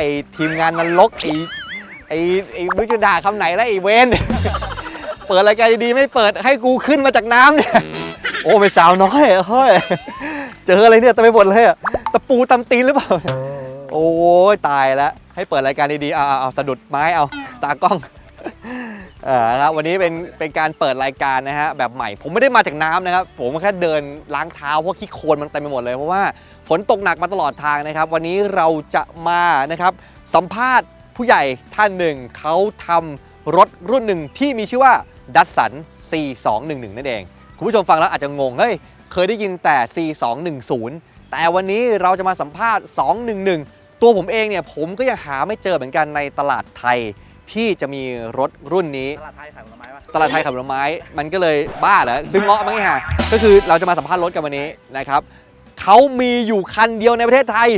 อ้ทีมงานนรกไอ้ไอ้ไอ้ไม่รู้จะด่าคำไหนแล้วไอ้เวนเปิดรายการดีๆไม่เปิดให้กูขึ้นมาจากน้ำเนี่ยโอ้ไม่สาวน้อยเฮ้ยเจออะไรเนี่ยเต็มไปหมดเลยอะตะปูตำตีนหรือเปล่า โอ้ยตายแล้วให้เปิดรายการดีๆเอาเอาเอาสะดุดไม้เอาตากล้องเออครับวันนี้เป็นเป็นการเปิดรายการนะฮะแบบใหม่ ผมไม่ได้มาจากน้ำนะครับ ผมแค่เดินล้างเท้าเพราะขี้โคลนมันเต็มไปหมดเลยเพราะว่า ฝนตกหนักมาตลอดทางนะครับ วันนี้เราจะมานะครับสัมภาษณ์ผู้ใหญ่ท่านหนึ่งเขาทำรถรุ่นหนึ่งที่มีชื่อว่าดัตสัน C211 นั่นเอง คุณผู้ชมฟังแล้วอาจจะงง เฮ้ย เคยได้ยินแต่ C210 แต่วันนี้เราจะมาสัมภาษณ์ 211 ตัวผมเองเนี่ย ผมก็ยังหาไม่เจอเหมือนกันในตลาดไทยที่จะมีรถรุ่นนี้ ตลาดไทยขายผลไม้ปะตลาดไทยขายผลไม้ มันก็เลยบ้าเหรอซื้อเงาะมั้งไงฮะก็คือเราจะมาสัมภาษณ์รถกันวันนี้นะครับ เขามีอยู่คันเดียวในประเทศไทย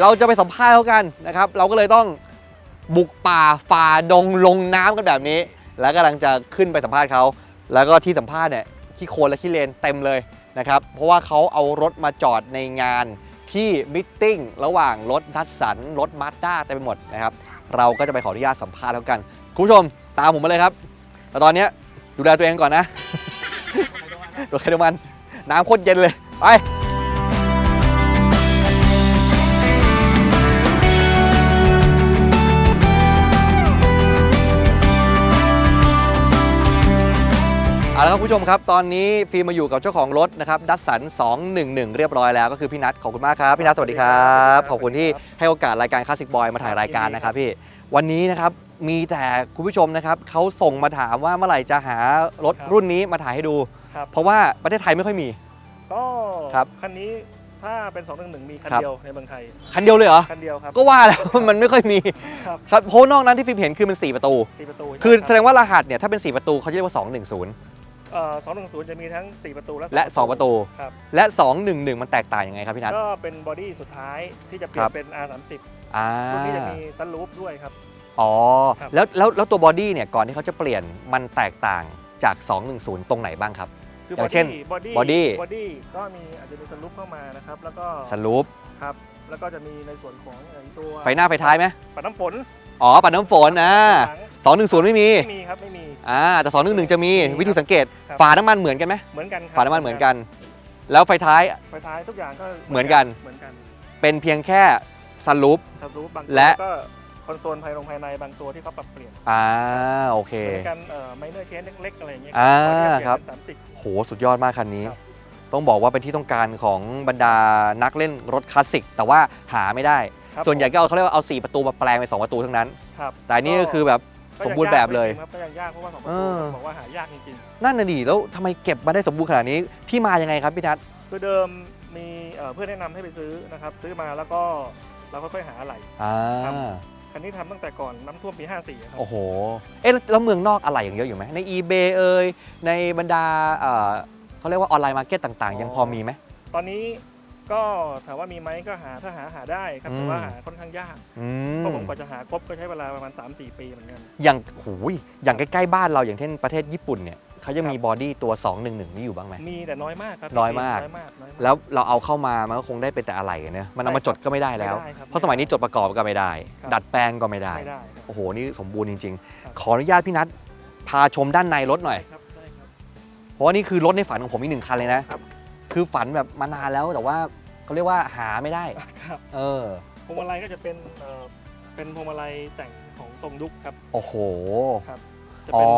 เราจะไปสัมภาษณ์เขากันนะครับ เราก็เลยต้องบุกป่าฝ่าดงลงน้ำกันแบบนี้ แล้วกำลังจะขึ้นไปสัมภาษณ์เขา แล้วก็ที่สัมภาษณ์เนี่ยขี้โคลนและขี้เลนเต็มเลยนะครับ เพราะว่าเขาเอารถมาจอดในงานที่มิทติ้งระหว่างรถดัตสันรถมาสด้าเต็มไปหมดนะครับ เราก็จะไปขออนุญาตสัมภาษณ์เขากัน คุณผู้ชมตามผมมาเลยครับแต่ตอนนี้ดูแลตัวเองก่อนนะ ตัวใครตัวมัน น้ำโคตรเย็นเลย ไป เอาละครับคุณผู้ชมครับ ตอนนี้ฟิล์มมาอยู่กับเจ้าของรถนะครับดัสสัน211 เรียบร้อยแล้วก็คือพี่นัทขอบคุณมากครับ พี่นัทสวัสดีครับ ขอบคุณที่ให้โอกาสรายการคลาสสิกบอยมาถ่ายรายการนะครับพี่ วันนี้นะครับมีแต่คุณผู้ชมนะครับเขาส่งมาถามว่าเมื่อไหร่จะหารถครับรุ่นนี้มาถ่ายให้ดู ครับ เพราะว่าประเทศไทยไม่ค่อยมี ก็ครับคันนี้ถ้าเป็น211มีคันครับ เดียวในเมืองไทย คันเดียวเลยเหรอ คันเดียวครับ ก็ว่าแล้ว มันไม่ค่อยมีครับ ครับเพราะนอกนั้นที่ฟิล์มเห็นคือมัน4ประตู สี่ประตูคือแสใช่ดรับงว่ารหัสเนี่ยถ้าเป็น 4 ประตูเขาจะเรียกว่า 210 เอ่อ210จะมีทั้ง 4 ประตูและและ 2 ประตู ครับ และ 211 มันแตกต่างยังไงครับพี่นัท ก็เป็นบอดี้สุดท้ายที่จะเปลี่คยรับนเป็น R30 อ่ารุ่นนี้จะมีซันรูฟด้วยครับ อ๋อ ครับ แล้วแล้วแล้วตัวบอดี้เนี่ยก่อนที่เขาจะเปลี่ยนมันแตกต่างจาก 210 ตรงไหนบ้างครับ คืออย่างเช่นบอดี้ body บอดี้ก็มีอาจจะมีซันรูฟเข้ามานะครับ แล้วก็สลูปครับแล้วก็จะมีในส่วนของไอ้ตัวไฟหน้าไฟท้ายไหมปัดน้ำฝนอ๋อปัดน้ำฝนอ่าหลัง210 ไม่มี ไม่มีครับไม่มี อ่าแต่211จะมีมีวิธีสังเกต ครับ ฝาน้ำมันเหมือนกันไหมเหมือนกันครับฝาน้ำมันเหมือนกัน แล้วไฟท้าย ไฟท้ายทุกอย่างก็เหมือนกันเหมือนกันเป็นเพียงแค่สลูปซันรูฟบางและตัวก็คอนโซลภายในภายในบางตัวที่เขาปรับเปลี่ยนอ่าโอเค เหมือนกันเอ่อไมเนอร์เชนเล็กๆอะไรอย่างเงี้ยอ่าตอนนี้เปลี่ยนครับเป็นสามสิบ โหสุดยอดมากคันนี้ ครับ ต้องบอกว่าเป็นที่ต้องการของบรรดานักเล่นรถคลาสสิก แต่ว่าหาไม่ได้ ครับส่วนใหญ่ผมก็เอาเขาเรียกว่าเอา 4 ประตูมาแปลงเป็น 2 ประตูทั้งนั้น ครับแต่อันนี่ก็คือแบบก็ สยังมบูรณ์แบบเลยากครับก็ยังยากเพราะว่าสองประเอตูอบอกว่าหายากจริงนั่นน่ะดิแล้วทำไมเก็บมาได้สมบูรณ์ขนาดนี้ที่มายังไงครับพี่นัทๆคือเดิมมีเอ่อเพื่อนแนะนำให้ไปซื้อนะครับซื้อมาแล้วก็เราค่อยๆหาอะไร อ่าครับ คันนี้ทำตั้งแต่ก่อนน้ำท่วมปี 54ครับ โอ้โหเอ๊ะแล้วเมืองนอกอะไรอย่างเยอะอยู่ไหมใน eBay เอ่ยในบรรดาเอ่อเขาเรียกว่าออนไลน์มาร์เก็ตต่าง ๆ ยังพอมีไหมตอนนี้ ก็ถามว่ามีไหมก็หาถ้าหาหาได้ครับอืมแต่ว่าหาค่อนข้างยากอืเพมราะผมกว่าจะหาครบก็ใช้เวลาประมาณ 3-4 ปีเหมือนกัน อย่างโอ้ยอย่างใกล้ๆบ้านเราอย่างเช่นประเทศญี่ปุ่นเนี่ยเขายังครับมีบอดี้ตัว 211 นี่อยู่บ้างไหม มีแต่น้อยมากครับน้อยมาก น้อยมากน้อยมาก แล้วเราเอาเข้ามามันก็คงได้เป็นแต่อะไรเนอะมันเอามาจดก็ไม่ได้แล้ว ไม่ได้ครับเพราะสมัยนี้จดประกอบก็ไม่ได้ ครับ ดัดแปลงก็ไม่ได้ ไม่ได้ครับ โอ้โห นี่สมบูรณ์จริง ครับ ๆ ขออนุญาตพี่นัทพาชมด้านในรถหน่อย ครับได้ครับ เพราะว่านี่คือรถในฝันของผมอีกหนึ่งคันเลยนะคื อฝันแบบมานานแล้วแต่ว่าเขาเรียกว่าหาไม่ได้ ครับเออ พวงมาลัยก็จะเป็นเอ่อเป็นพวงมาลัยแต่งของตรงยุคครับ โอ้โห จะอ๋เป็อน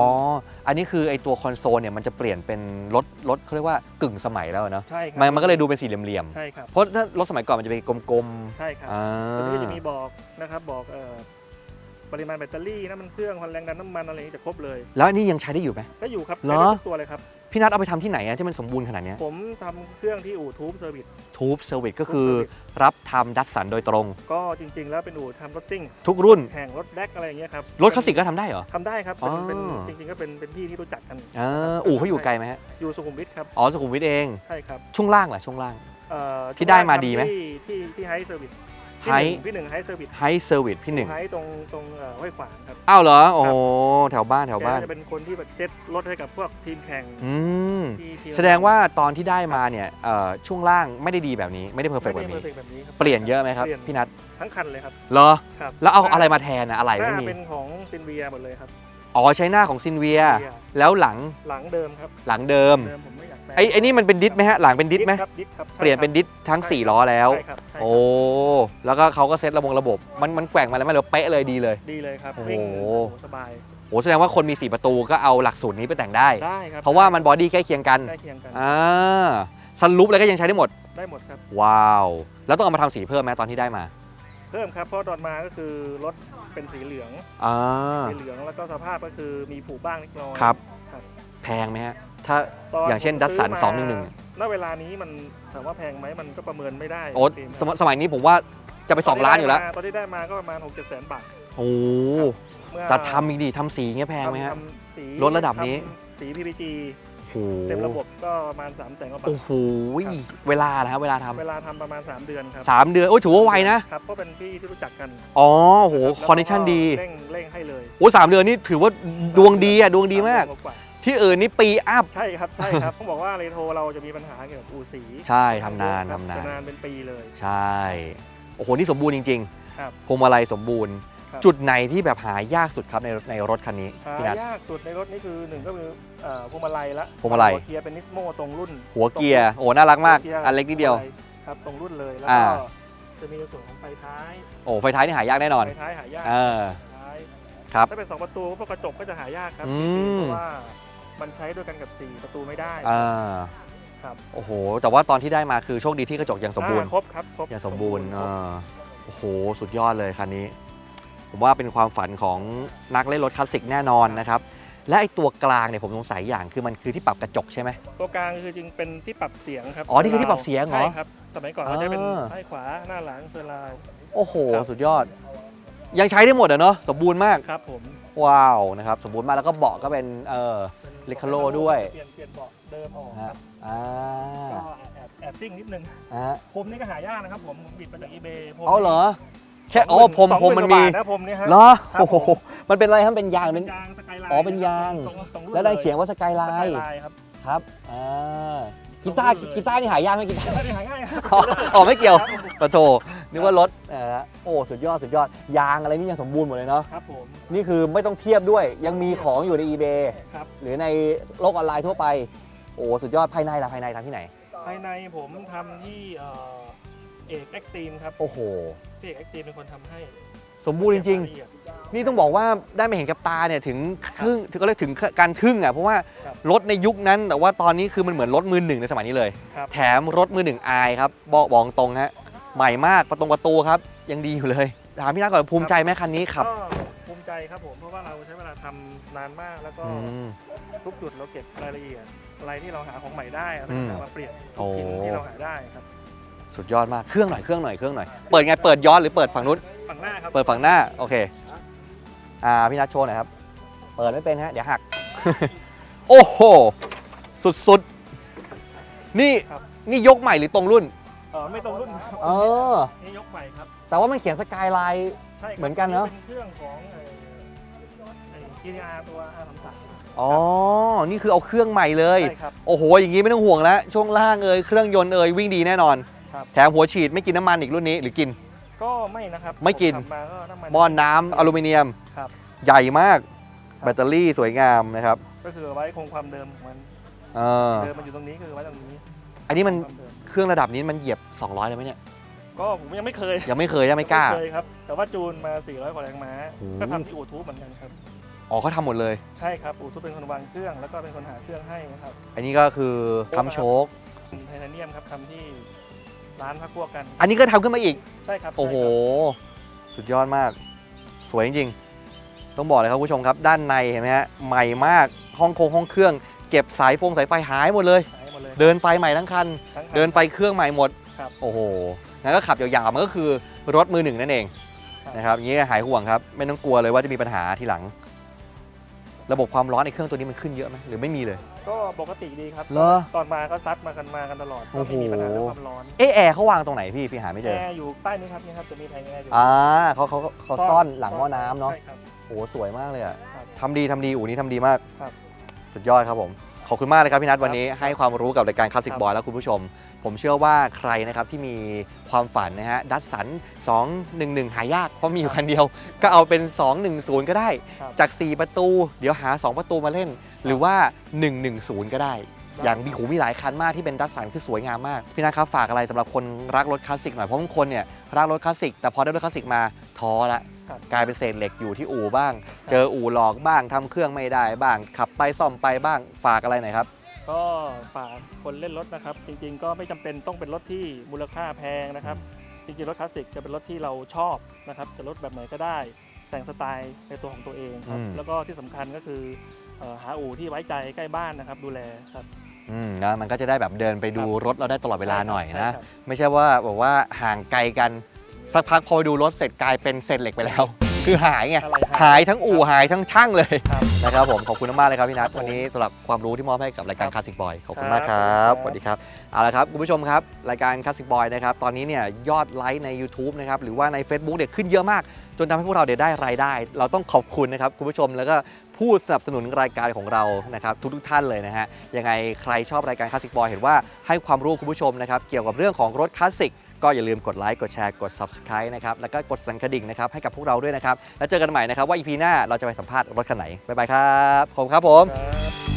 อันนี้คือไอตัวคอนโซลเนี่ยมันจะเปลี่ยนเป็นรถรถเขาเรียกว่ากึ่งสมัยแล้วเนอะใช่ครัมันมันก็เลยดูเป็นสี่เหลี่ยมใช่ครับ ๆ เพราะถ้ารถสมัยก่อนมันจะเป็นกลมใช่ครับๆอ่าตัวนี้ก็จะมีบอกนะครับบอกเอ่อปริมาณแบตเตอรี่น้ำมันเครื่องความแรงดันน้ำมันอะไรอย่างนี้จะครบเลย แล้วอันนี่ยังใช้ได้อยู่ไหม ก็อยู่ครับเหรอ ใช้ได้ทุกตัวเลยครับ พี่นัทเอาไปทำที่ไหนอะที่มันสมบูรณ์ขนาดเนี้ยผมทำเครื่องที่อู่ทูบเซอร์วิส ทูบเซอร์วิสก็คือรับทำดัตสันโดยตรง ก็จริง ๆ แล้วเป็นอู่ทำรถซิ่ง ทุกรุ่น แข่งรถแดกอะไรอย่างเงี้ยครับรถคลาสสิกก็ทำได้เหรอ ทำได้ครับเป็นเป็นอ๋อจริง ๆ ก็เป็นเป็นพี่ที่รู้จักกัน อ่าอู่เขาอยู่ไกลไหมฮะอยู่สุขุมวิทครับ อ๋อสุขุมวิทเอง ใช่ครับช่วงล่างล่ะช่วงล่าง เอ่อที่ได้มาดีไหม ที่ที่ที่ไฮเซอร์วิส ไฮพี่ไฮหนึ่งพี่หนึ่งไฮเซอร์วิสไฮเซอร์วิสพี่หนึ่งไฮตรงตรงเอ่อห้วยขวางครับอ้าวเหรอ โอ้โหแถวบ้านแถวแกบ้านจะเป็นคนที่แบบเซ็ตรถให้กับพวกทีมแข่งอืมที่ทีมแสดงว่าตอนที่ได้มาเนี่ยเอ่อช่วงล่างไม่ได้ดีแบบนี้ไม่ได้เพอร์เฟไม่กต์ได้แบบเพอนี้ร์เฟกต์แบบนี้ครับเปลี่ยนเยอะไหมครับเปลี่ยนพี่นัททั้งคันเลยครับเหรอ ครับแล้วเอาอะไรมาแทนอะอะไรหไม่น้ามีเป็นของซินเวียหมดเลยครับอ๋อใช้หน้าของซินเวีย Sinvia แล้วหลังหลังเดิมครับหลังเดิม เดิมผมไม่อยากแปลง ไอ้ไอ้นี่มันเป็นดิสไหมฮะหลังเป็นดิสไหมครับดิสครับใช่เปลี่ยนเป็นครับดิสทั้งใช่4ล้อแล้ว ใช่ครับใช่ครับโอ้แล้วก็เขาก็เซ็ตระบบระบบ มันมันแกว่งมาแล้วไหมหรือเป๊ะเลยดีเลย ดีเลยครับโอ้โห วิ่งสบายโอ้แสดงว่าคนมี 4 ประตูก็เอาหลักสูตรนี้ไปแต่งได้ ได้ครับเพราะว่ามันบอดี้ใกล้เคียงกันใกล้เคียงกันอ่าสลุปอะไรก็ยังใช้ได้หมด ได้หมดครับ ว้าว แล้วต้องเอามาทำสีเพิ่มไหมตอนที่ได้มาเพิ่มครับเพราะตอนมาก็คือรถเป็นสีเหลืองอ่าสีเหลืองแล้วก็สภาพก็คือมีผุบ้างเล็กน้อย ครับครับแพงไหมฮะ ถ้าตนอย่างเช่นผม Datsun ซื้มา211ณเวลานี้มันถามว่าแพงไหมมันก็ประเมินไม่ได้โอ้จริงๆสมสมัยนี้ผมว่าจะไป 2 ล้านอยู่แล้ว ตอนที่ได้มาก็ประมาณ6 7แสนบาทโอ้เมื่อแต่ทำอีกดีทำสีเงี้ยแพงไหมฮะ ทำทำสีรถระดับนี้ ทำสี PPG โอ้โหเต็มระบบก็ประมาณ3แสนกว่าบาโอ้ทโหเวลานะฮะเวลาทำเวลาทำประมาณ 3 เดือนครับสามเดือน โอ้ยถือว่าไวนะ ครับเพราะเป็นพี่ที่รู้จักกันอ๋อโหแล้วก็คอนดิชันดีเร่งเร่งให้เลยโอ้สามเดือนนี่ถือว่าดวงดีอะ ดวงดีมาก สเอนว่า ที่อื่นนี่ปีอัพ ใช่ครับใช่ครับ ต้องบอกว่าเรโทรเราจะมีปัญหาเกี่ยวกับอูสีใช่ทำนานครับทำนาน จะนานเป็นปีเลย ใช่ โอ้โห นี่สมบูรณ์จริงครับๆพวงมาลัยสมบูรณ์ ครับ จุดไหนที่แบบหายากสุดครับในในรถคันนี้หาพี่นัท ยากสุดในรถนี่คือหนึ่งก็คือเอ่อพวงมาลัยละพวงมาลัยหัเกียร์เป็นนิสโมตรงรุ่นหัวเกียร์ โอ้ น่ารักมากหัวกียร์อันเล็กนิดเดียว พงมาลัครับตรงรุ่นเลยแล้วอ่า ก็จะมีในส่วนของไฟท้ายโอ้ ไฟท้ายนี่หายากแน่นอน ไฟท้ายหายากเออ ท้ายครับ ถ้าเป็นสองประตูพวกกระจกก็จะหายากครับอืมเพราะว่า มันใช้ด้วยกันกับสี่ประตูไม่ได้อ่าครับโอ้โห แต่ว่าตอนที่ได้มาคือโชคดีที่กระจกยังสมบูรณ์ อ่าครบครับครบยังสมบูรณ์คเอรบอโอ้โห สุดยอดเลยคันนี้ ผมว่าเป็นความฝันของนักเล่นรถคลาสสิกแน่นอนนะครับ และไอ้ตัวกลางเนี่ยผมสงสัยอย่างคือมันคือที่ปรับกระจกใช่ไหม ตัวกลางคือจริงเป็นที่ปรับเสียงครับอ๋อนี่คือที่ปรับเสียงเหรอใช่ครับสมัยก่อนเขาจะเป็นอ่า ซ้ายขวาหน้าหลังเซอร์ราวโอ้โห ครับ สุดยอด ยังใช้ได้หมดอะเนาะ สมบูรณ์มาก ครับผมว้าวนะครับ สมบูรณ์มากแล้วก็เบาะก็เป็นเออเป็น Recaro ด้วย เปลี่ยนเปลี่ยนเบาะเดิมออกคฮะรับอ่าก็แอบแอบซิ่งนิดนึงอ่าผมนี่ก็หายากนะครับผมผมบิดมาจากอีเบย์เอาเหรอ แค่อ๋อผมผมมันมีนะผมนี่ฮะเหรอครับโอ้โหผมมันเป็นอะไรครับเป็นยางเป็เป็นน ยางสกายไลน์อ๋อเป็นยางตรงตรงรุ่นแล้วได้เขียนว่าสกายไลสกายน์ไลน์ครับครับอ่ากีตาร์ตรงรุ่นเลยกีตาร์นี่หายากไหมกีตาร์ไม่ได้หายง่ายครับ อ๋ออ๋อไม่เกี่ยวครับผมปะโถ นึกว่ารถเออโอ้สุดยอดสุดยอด ยางอะไรนี่ยังสมบูรณ์หมดเลยเนาะครับผมนี่คือไม่ต้องเทียบด้วยยังมีของอยู่ใน eBay ครับหรือในโลกออนไลน์ทั่วไป โอ้สุดยอดภายในล่ะภายในทำที่ไหน ภายในผมทำที่เอ่อเอกเอ็กซ์ตรีมครับโอ้โห พี่เอกเอ็กซ์ตรีมเป็นคนทำให้สมบูรณ์จริง เก็บายละเอียด ๆ นี่ต้องบอกว่าได้มาเห็นกับตาเนี่ยถึงครึ่งถึงก็เรียกถึงการทึ่งอะเพราะว่าครับ รถในยุคนั้นแต่ว่าตอนนี้คือมันเหมือนรถมือหนึ่งในสมัยนี้เลย ครับ แถมรถมือหนึ่งอายครับบอกบอกตรงฮะ ใหม่มากประตงประตูครับ ยังดีอยู่เลย ถามพี่นัทก่อนภูมิใจไหมคันนี้ขับ ก็ภูมิใจครับผมเพราะว่าเราใช้เวลาทำนานมากแล้วก็อืม ทุกจุดเราเก็บรายละเอียดอะไรที่เราหาของใหม่ได้เราอืมหามาเปลี่ยนโอ้ทุกชิ้นที่เราหาได้ครับสุดยอดมากเครื่องหน่อยเครื่องหน่อยเครื่องหน่อยเปิดไงเปิดย้อนหรือเปิดฝั่งนู้น ฝั่งหน้าครับเปิดฝั่งหน้า โอเค อ่า พี่นัทโชว์หน่อยครับ เปิดไม่เป็นฮะ เดี๋ยวหัก โอ้โห สุดๆ นี่ นี่ยกใหม่หรือตรงรุ่น เออไม่ตรงรุ่นครับเออ นี่ยกใหม่ครับแต่ว่ามันเขียนสกายไลน์ ใช่ครับเหมือนกันเนอะ เป็นเครื่องของไอ้ไอ้ GTR ตัว R33 อ๋อ นี่คือเอาเครื่องใหม่เลย ใช่ครับ โอ้โห อย่างนี้ไม่ต้องห่วงแล้ว ช่วงล่างเอ่ยเครื่องยนต์เอ่ยวิ่งดีแน่นอน ครับ แถมหัวฉีดไม่กินน้ำมันอีกรุ่นนี้หรือกิน ก็ไม่นะครับไม่กิน ผขับมาก็น้ำมัน หม้อนน้ำอลูมิเนียม ครับ ใหญ่มากครับแบตเตอรี่สวยงามนะครับก็คือไว้คงความเดิมของมันเออเดิมมันอยู่ตรงนี้คือไว้ตรงนี้อันนี้มันคงความเดิมเค รื่องระดับนี้มันเหยียบ 200เลยไหมเนี่ย ก็ผมยังไม่เคยยังไม่เคยยังไม่กล้า เคยครับ แต่ว่าจูนมา 400กว่าแรงม้า โอ้โห ก็ทำที่อู่ทูบเหมือนกันครับ อ๋อเขาทำหมดเลย ใช่ครับ อู่ทูบเป็นคนวางเครื่อง แล้วก็เป็นคนหาเครื่องให้นะครับอันนี้ก็คือทำโชคไทเทเนียมครับทำที่ร้านพักพวกกัน อันนี้ก็ทำขึ้นมาอีก ใช่ครับโอ้โหใช่ครับสุดยอดมาก สวยจริงๆ ต้องบอกเลยครับคุณผู้ชมครับ ด้านในเห็นไหมฮะ ใหม่มาก ห้องโคงห้องเครื่อง เก็บสายฟงสายไฟหายหมดเลยหายหมด เลยเดินไฟใหม่ทั้งคัน ทั้งคัเดินไฟเครื่องใหม่หมด ครับ โอ้โห งั้นก็ขับยาวๆ มันก็คือรถมือหนึ่งนั่นเองครับนะครับ อย่างนี้หายห่วงครับ ไม่ต้องกลัวเลยว่าจะมีปัญหาทีหลัง ระบบความร้อนในเครื่องตัวนี้มันขึ้นเยอะไหมหรือไม่มีเลย ก็ปกติดีครับ เหรอ ตอนมาก็ซัดมากันมากันตลอดโอ้ก็โหไม่มีปัญหาเรื่องความร้อนเอะแอร์เขาวางตรงไหนพี่ พี่หาไม่เจอ แอร์อยู่ใต้นี้ครับนี่ครับจะมีแผงแอร์อยู่อ่าเขาเขาเขาซ่อนหลังหม้อน้ำเนาะ ใช่ครับ โอ้โหสวยมากเลยอะครับทำดีทำดีอู่นี้ทำดีมาก ครับ สุดยอดครับผม ขอบคุณมากเลยครับพี่นัทวันนี้ครับให้ความรู้กับรายการคลาสสิกครับบอยและคุณผู้ชม ผมเชื่อว่าใครนะครับที่มีความฝันนะฮะดัตสัน 211 หายากเพราะมีอยู่คันเดียว ก็เอาเป็น 210 ก็ได้ ครับจาก 4 ประตู เดี๋ยวหา 2 ประตูมาเล่น หรือว่า 110 ก็ได้ อย่างมีหูมีหลายคันมากที่เป็นดัตสันคือสวยงามมาก พี่นัทครับฝากอะไรสำหรับคนรักรถคลาสสิกหน่อยเพราะบางคนเนี่ยรักรถคลาสสิกแต่พอได้รถคลาสสิกมาท้อละครับ กลายเป็นเศษเหล็กอยู่ที่อู่บ้าง เจออู่หลอกบ้างทำเครื่องไม่ได้บ้าง ขับไปซ่อมไปบ้างฝากอะไรหน่อยครับ ก็ฝากคนเล่นรถนะครับ จริงๆ ก็ไม่จำเป็นต้องเป็นรถที่มูลค่าแพงนะครับ จริงๆ รถคลาสสิกจะเป็นรถที่เราชอบนะครับ จะรถแบบไหนก็ได้ แต่งสไตล์ในตัวของตัวเองครับ อืม แล้วก็ที่สำคัญก็คือเอ่อหาอู่ที่ไว้ใจใกล้บ้านนะครับ ดูแลครับ อืมนะมันก็จะได้แบบเดินไปดูครับรถเราได้ตลอดเวลาหน่อยนะ ใช่ครับ ไม่ใช่ว่าบอกว่าห่างไกลกัน สักพักพอไปดูรถเสร็จกลายเป็นเศษเหล็กไปแล้ว คือหายไง อะไรหายทั้งอู่หายทั้งช่างเลยครับนะครับผม ขอบคุณมากๆเลยครับพี่นัทครับผมวันนี้สำหรับความรู้ที่มอบให้กับรายการคครับลาสสิกบอยขอบคุณครับมากครับขอบคุณครับสวัสดีครับเอาละครับคุณผู้ชมครับ รายการคลาสสิกบอยนะครับตอนนี้เนี่ยยอดไลค์ใน YouTube นะครับหรือว่าใน Facebook เนี่ยขึ้นเยอะมาก จนทำให้พวกเราเดี๋ยได้รายได้ เราต้องขอบคุณนะครับคุณผู้ชมแล้วก็ผู้สนับสนุนรายการของเรานะครับทุกๆท่านเลยนะฮะยังไงใครชอบรายการคลาสสิกบอยเห็นว่าให้ความรู้คุณผู้ชมนะครับเกี่ยวกับเรื่องของรถคลาสสิก ก็อย่าลืมกดไลค์กดแชร์กด Subscribe นะครับแล้วก็กดสั่นกระดิ่งนะครับให้กับพวกเราด้วยนะครับแล้วเจอกันใหม่นะครับว่า EP หน้าเราจะไปสัมภาษณ์รถคันไหนบ๊ายบายครับผมครับผม